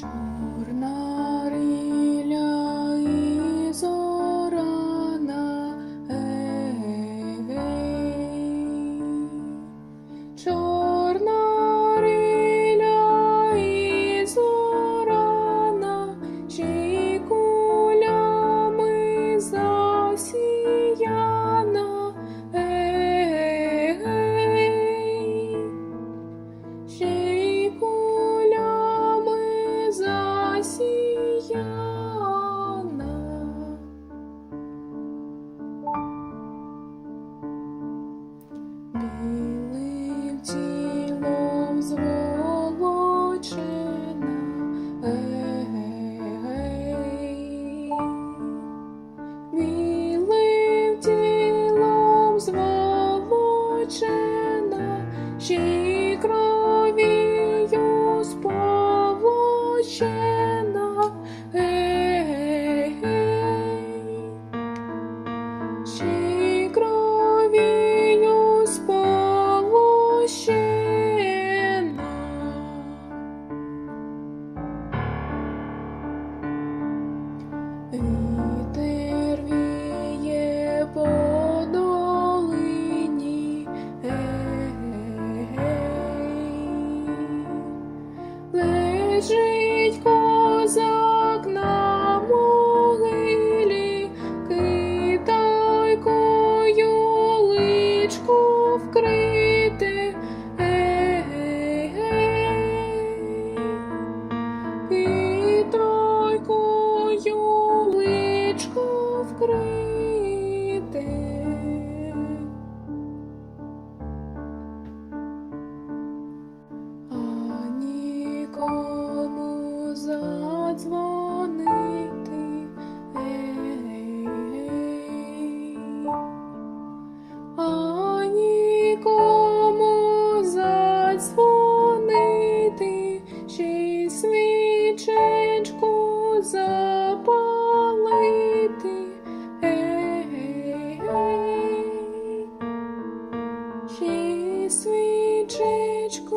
чорна. She лежить козак на могилі, китайкою личку вкрити, -гей -гей. китайкою личку вкрити. Jesus, we treat you